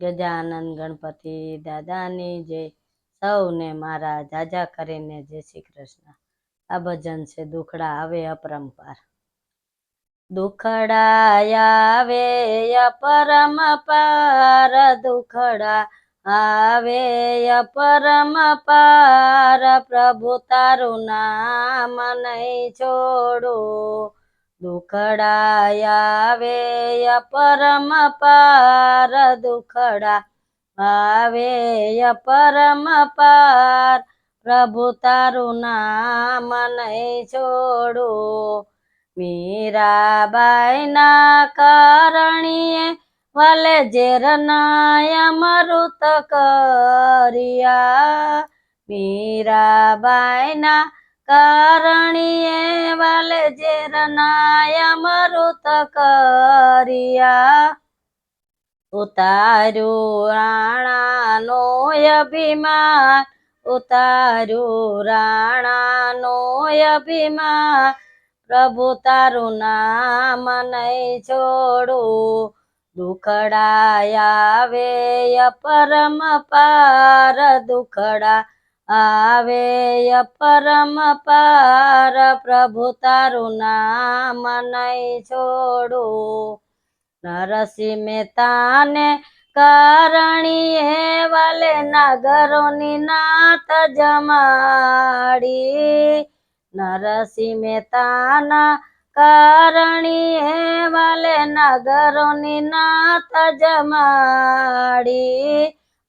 ગજાનંદ ગણપતિ દાદાની જય. સૌને મારા જાજા કરીને જય શ્રી કૃષ્ણ. આ ભજન છે દુખડા આવે અપરંપાર. દુખડા આવે અપરમ પાર દુખડા આવે અપરમ પાર પ્રભુ તારું નામ નહીં છોડું. દુખડા આવે અપરમ પાર દુખડા આવે અપરમ પાર. પ્રભુ તારું નામ નહીં છોડું. મીરાબાઈના કરણીએ વલે ઝેરનાય મરુત કર્યા. મીરાબાઈના કરણીએ વાલે ઝેરનાય મૃત કરિયા. ઉતાર્યું રાણાનો અભિમાન, ઉતાર્યું રાણાનો અભિમાન. પ્રભુ તારું નામ નહીં છોડું, દુખડાયા વે અપરમ પાર દુખડા. આવે પરમ પાર પ્રભુ તારું નામ નહીં છોડું. નરસિંહ મહેતાને કરણીએ વાલે નાગરોની નાથ જમાડી. નરસિંહ મહેતાના કરણીએ વાલે નાગરોની નાથ જમાડી.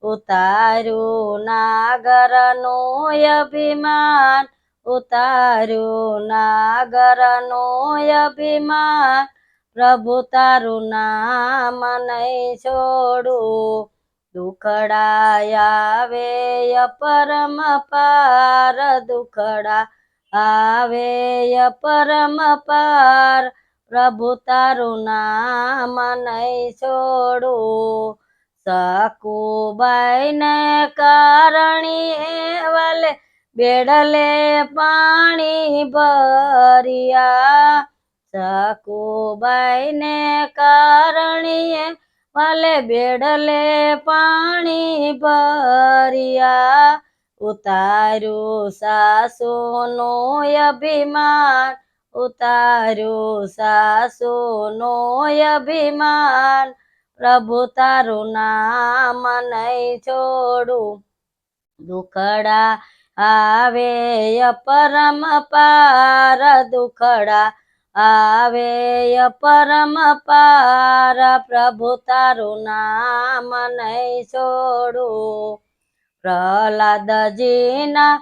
ઉતાર્યું નાગરનું અભિમાન, ઉતાર્યું નાગરનું અભિમાન. પ્રભુ તારું નામ નહીં છોડું દુખડા આવે અપરમ પાર, દુખડા આવે અપરમ પાર. પ્રભુ તારું નામ નહીં છોડું સકુબાઈને કારણી વાલે, બેડલે પાણી ભર્યા. સકુબાઈને કરણીએ વાલે, બેડલે પાણી ભર્યા. ઉતાર્યું સાસુનું અભિમાન, ઉતાર્યું સાસુનું અભિમાન. પ્રભુ તારું નામ નહીં છોડું. દુખડા આવે પરમ પાર, દુખડા આવે પરમ પાર, પ્રભુ તારું નામ નહીં છોડું. પ્રહલાદજીના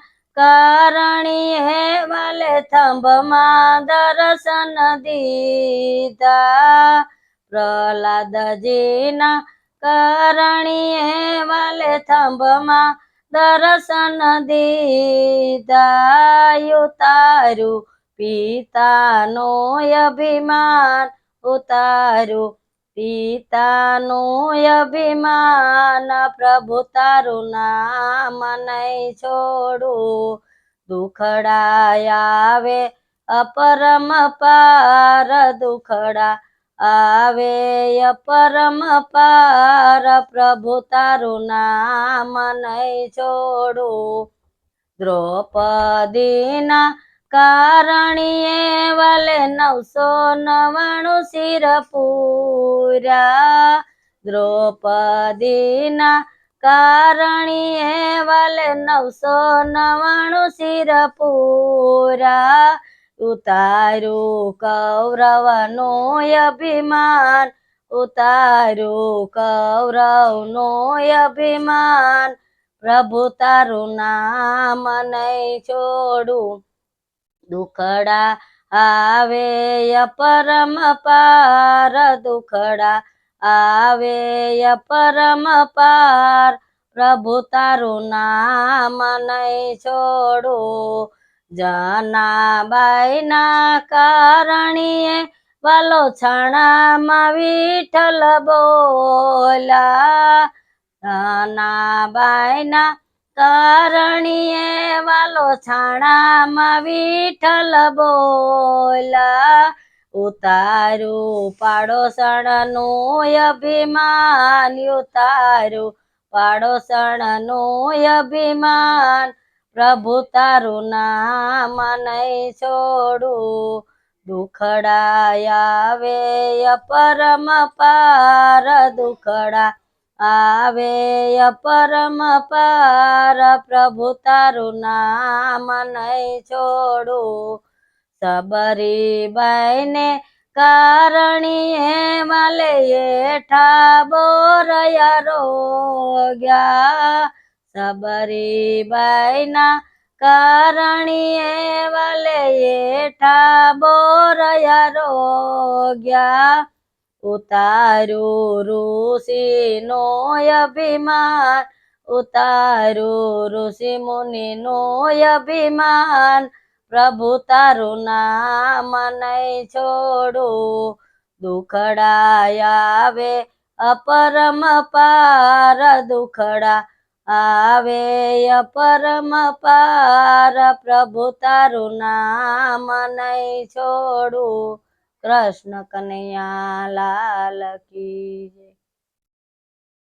હે વાલે થંભમાં દર્શન દીધા. પ્રહલાદજીના કરણીએ વાલે થંભમાં દર્શન દીધા તારું પિતાનો અભિમાન ઉતારું. પિતાનું અભિમાન પ્રભુ તારું નામ નહીં છોડું. દુખડા આવે અપરમ પાર, દુખડા આવે પરમ પાર પ્રભુ તારું નામ નહીં છોડું. દ્રૌપદીના કારણીએ વાલે નવસો નવાણું શિર પૂરા દ્રૌપદીના કારણીએ વાલે નવસો નવાણું શિર પૂરા ઉતાર્યું કૌરવનું અભિમાન ઉતાર્યું કૌરવનું અભિમાન, પ્રભુ તારું નામ નહીં છોડું. દુખડા આવે પરમ પાર, દુખડા આવે પરમ પાર, પ્રભુ તારું નામ નહીં છોડું. જનાબાઈના કારણીએ વાલો છાણામાં વિઠ્ઠલ બોલા જનાબાઈના કારણીએ વાલો છાણામાં વિઠ્ઠલ બોલા ઉતારું પાડોશણનું અભિમાન, ઉતારું પાડોશણનું અભિમાન. પ્રભુ તારું નામ નહીં છોડું. દુખડા આવે પરમ પાર દુખડા આવે પરમ પાર પ્રભુ તારું નામ નહીં છોડું. સબરી બાઈને કારણીએ માલે એઠા બોરયા રોગ્યા સબરી બાઈના કારણીએ વાલે એઠા બોરયા રોગ્યા. ઉતારું ઋષિનો અભિમાન, ઉતારું ઋષિ મુનિનો અભિમાન, પ્રભુ તારું નામ નહીં છોડું. દુખડા આવે અપરમ પાર, દુખડા આવે પરમ પાર પ્રભુ તારું નામ નહીં છોડું. કૃષ્ણ કનૈયા લાલ કી